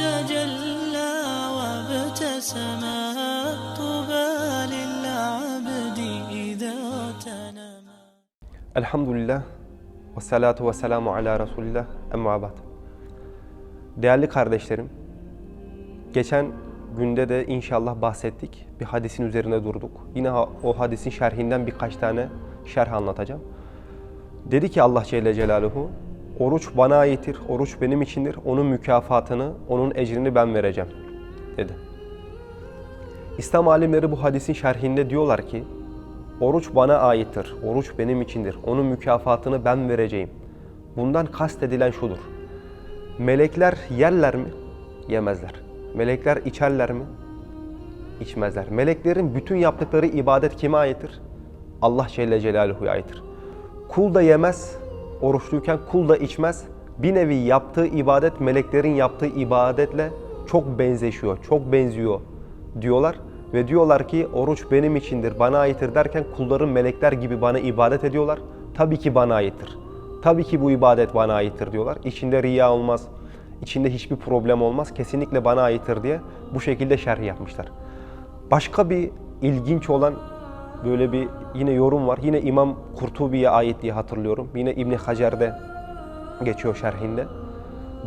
تجلى وابتسما طوبى للعبد إذا تنما Elhamdülillah ve salatu ve selamu ala Resulillah emma abad. Değerli kardeşlerim, geçen günde de inşallah bahsettik. Bir hadisin üzerine durduk. Yine ha- o hadisin şerhinden birkaç tane şerh anlatacağım. Dedi ki Allah Celle Celaluhu, oruç bana aittir, oruç benim içindir. Onun mükafatını, onun ecrini ben vereceğim dedi. İslam alimleri bu hadisin şerhinde diyorlar ki, Oruç bana aittir, oruç benim içindir. Onun mükafatını ben vereceğim. Bundan kastedilen şudur. Melekler yerler mi? Yemezler. Melekler içerler mi? İçmezler. Meleklerin bütün yaptıkları ibadet kime aittir? Allah Celle Celaluhu'ya aittir. Kul da yemez, oruçluyken kul da içmez. Bir nevi yaptığı ibadet meleklerin yaptığı ibadetle çok benzeşiyor, çok benziyor diyorlar. Ve diyorlar ki oruç benim içindir, bana aittir derken kulların melekler gibi bana ibadet ediyorlar. Tabii ki bana aittir. Tabii ki bu ibadet bana aittir diyorlar. İçinde riya olmaz, içinde hiçbir problem olmaz. Kesinlikle bana aittir diye bu şekilde şerh yapmışlar. Başka bir ilginç olan böyle bir yine yorum var. Yine İmam Kurtubi'ye ait diye hatırlıyorum. Yine İbni Hacer'de geçiyor şerhinde.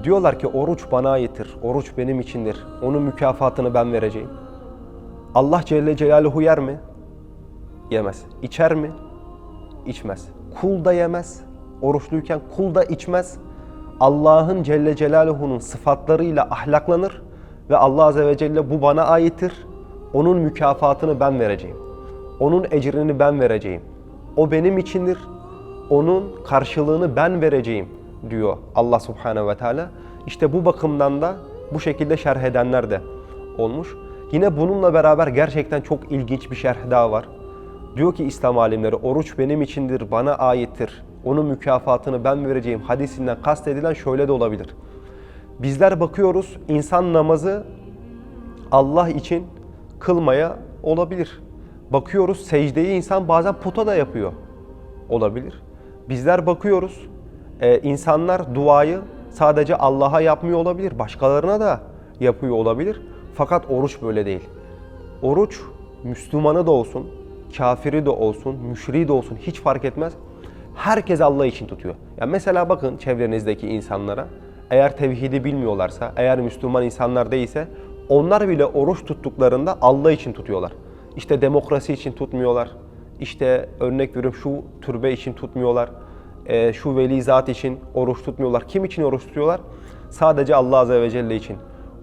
Diyorlar ki oruç bana aittir, oruç benim içindir. Onun mükafatını ben vereceğim. Allah Celle Celaluhu yer mi? Yemez. İçer mi? İçmez. Kul da yemez. Oruçluyken kul da içmez. Allah'ın Celle Celaluhu'nun sıfatlarıyla ahlaklanır ve Allah Azze ve Celle bu bana aittir. Onun mükafatını ben vereceğim. Onun ecrini ben vereceğim. O benim içindir. Onun karşılığını ben vereceğim diyor Allah Subhanahu ve Teala. İşte bu bakımdan da bu şekilde şerh edenler de olmuş. Yine bununla beraber gerçekten çok ilginç bir şerh daha var. Diyor ki İslam alimleri oruç benim içindir, bana aittir. Onun mükafatını ben vereceğim hadisinden kastedilen şöyle de olabilir. Bizler bakıyoruz insan namazı Allah için kılmaya olabilir. Bakıyoruz secdeyi insan bazen puta da yapıyor. Olabilir. Bizler bakıyoruz e, insanlar duayı sadece Allah'a yapmıyor olabilir. Başkalarına da yapıyor olabilir. Fakat oruç böyle değil. Oruç Müslümanı da olsun, kafiri de olsun, müşriği de olsun hiç fark etmez. Herkes Allah için tutuyor. Ya mesela bakın çevrenizdeki insanlara eğer tevhidi bilmiyorlarsa, eğer Müslüman insanlar değilse onlar bile oruç tuttuklarında Allah için tutuyorlar. İşte demokrasi için tutmuyorlar. İşte örnek veriyorum şu türbe için tutmuyorlar. Ee, şu veli zat için oruç tutmuyorlar. Kim için oruç tutuyorlar? Sadece Allah Azze ve Celle için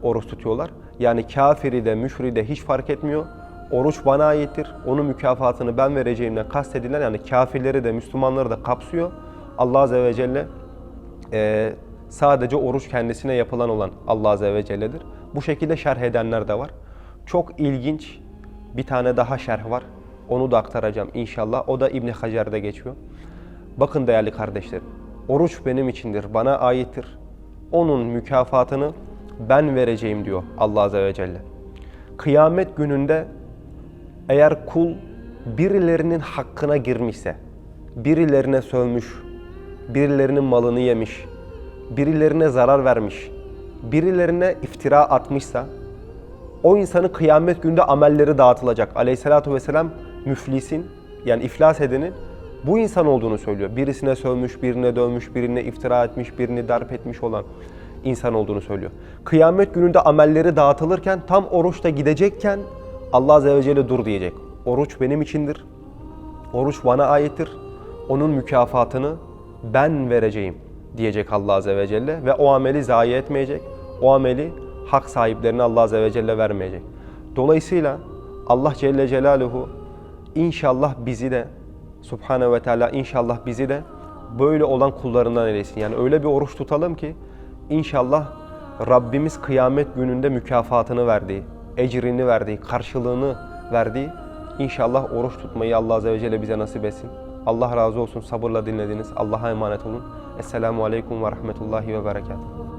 oruç tutuyorlar. Yani kafiri de müşri de hiç fark etmiyor. Oruç bana aittir. Onun mükafatını ben vereceğimden kastedilen yani kafirleri de Müslümanları da kapsıyor. Allah Azze ve Celle e, sadece oruç kendisine yapılan olan Allah Azze ve Celle'dir. Bu şekilde şerh edenler de var. Çok ilginç bir tane daha şerh var. Onu da aktaracağım inşallah. O da İbni Hacer'de geçiyor. Bakın değerli kardeşlerim. Oruç benim içindir, bana aittir. Onun mükafatını ben vereceğim diyor Allah Azze ve Celle. Kıyamet gününde eğer kul birilerinin hakkına girmişse, birilerine sövmüş, birilerinin malını yemiş, birilerine zarar vermiş, birilerine iftira atmışsa, o insanın kıyamet günde amelleri dağıtılacak. Aleyhissalatu vesselam müflisin yani iflas edenin bu insan olduğunu söylüyor. Birisine sövmüş, birine dövmüş, birine iftira etmiş, birini darp etmiş olan insan olduğunu söylüyor. Kıyamet gününde amelleri dağıtılırken tam oruçta gidecekken Allah Azze ve Celle dur diyecek. Oruç benim içindir. Oruç bana aittir. Onun mükafatını ben vereceğim diyecek Allah Azze ve Celle ve o ameli zayi etmeyecek. O ameli hak sahiplerine Allah Azze ve Celle vermeyecek. Dolayısıyla Allah Celle Celaluhu inşallah bizi de Subhanahu ve Teala inşallah bizi de böyle olan kullarından eylesin. Yani öyle bir oruç tutalım ki inşallah Rabbimiz kıyamet gününde mükafatını verdiği, ecrini verdiği, karşılığını verdiği inşallah oruç tutmayı Allah Azze ve Celle bize nasip etsin. Allah razı olsun sabırla dinlediniz. Allah'a emanet olun. Esselamu Aleyküm ve Rahmetullahi ve Berekatuhu.